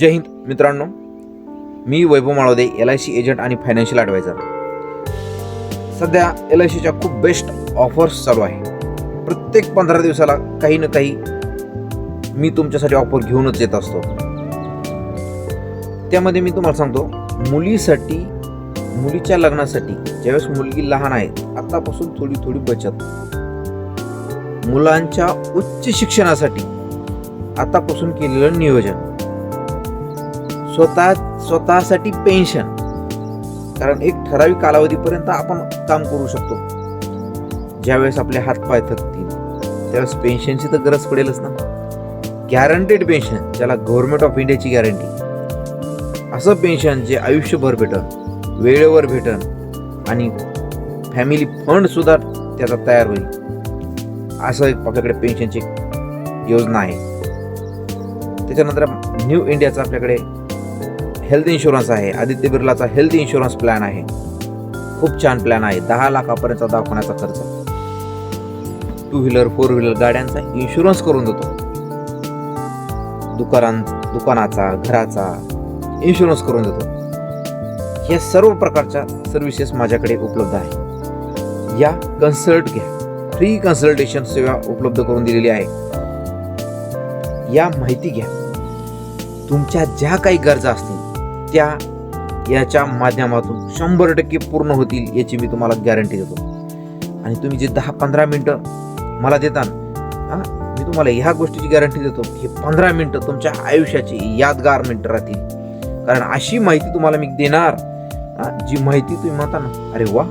जय हिंद मित्रांनो. मी Vaibhav Malode L I C agent आणि फायनान्शियल ॲडवायझर सध्या एल आय सीच्या खूप बेस्ट ऑफर्स चालू आहे. प्रत्येक पंधरा दिवसाला काही ना काही मी तुमच्यासाठी ऑफर घेऊनच येत असतो. त्यामध्ये मी तुम्हाला सांगतो मुलीसाठी मुलीच्या लग्नासाठी ज्यावेळेस मुलगी लहान आहे आतापासून थोडी थोडी बचत. मुलांच्या उच्च शिक्षणासाठी आतापासून केलेलं नियोजन. स्वतः स्वतःसाठी पेन्शन. कारण एक ठराविक कालावधीपर्यंत आपण काम करू शकतो. ज्यावेळेस आपले हातपाय थकतील त्यावेळेस पेन्शनची तर गरज पडेलच ना. गॅरंटेड पेन्शन ज्याला गव्हर्नमेंट ऑफ इंडियाची गॅरंटी असं पेन्शन जे आयुष्यभर भेटन वेळेवर भेटन आणि फॅमिली फंडसुद्धा त्याचा तयार होईल. असं एक आपल्याकडे पेन्शनची योजना आहे. त्याच्यानंतर न्यू इंडियाचा आपल्याकडे हेल्थ इन्शुरन्स आहे. आदित्य बिर्लाचा हेल्थ इन्शुरन्स प्लॅन आहे. खूप छान प्लॅन आहे. दहा लाखापर्यंत दवाखान्याचा खर्च. टू व्हीलर फोर व्हीलर गाड्यांचा इन्शुरन्स करून देतो. दुकान दुकानाचा घराचा इन्शुरन्स करून देतो. या सर्व प्रकारच्या सर्व्हिसेस माझ्याकडे उपलब्ध आहे. या कन्सल्ट घ्या. फ्री कन्सल्टेशन सेवा उपलब्ध करून दिलेली आहे. या माहिती घ्या. तुमच्या ज्या काही गरजा असतील त्या याच्या माध्यमातून शंभर टक्के पूर्ण होतील याची मी तुम्हाला गॅरंटी देतो. आणि तुम्ही जे दहा पंधरा मिनटं मला देता मी तुम्हाला ह्या गोष्टीची गॅरंटी देतो की पंधरा मिनटं तुमच्या आयुष्याची यादगार मिनटं राहतील. कारण अशी माहिती तुम्हाला मी देणार जी माहिती तुम्ही म्हणता ना अरे वा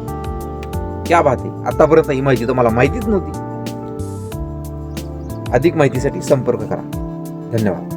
क्या बात आहे. आतापर्यंत ही माहिती तुम्हाला माहितीच नव्हती. अधिक माहितीसाठी संपर्क करा. धन्यवाद.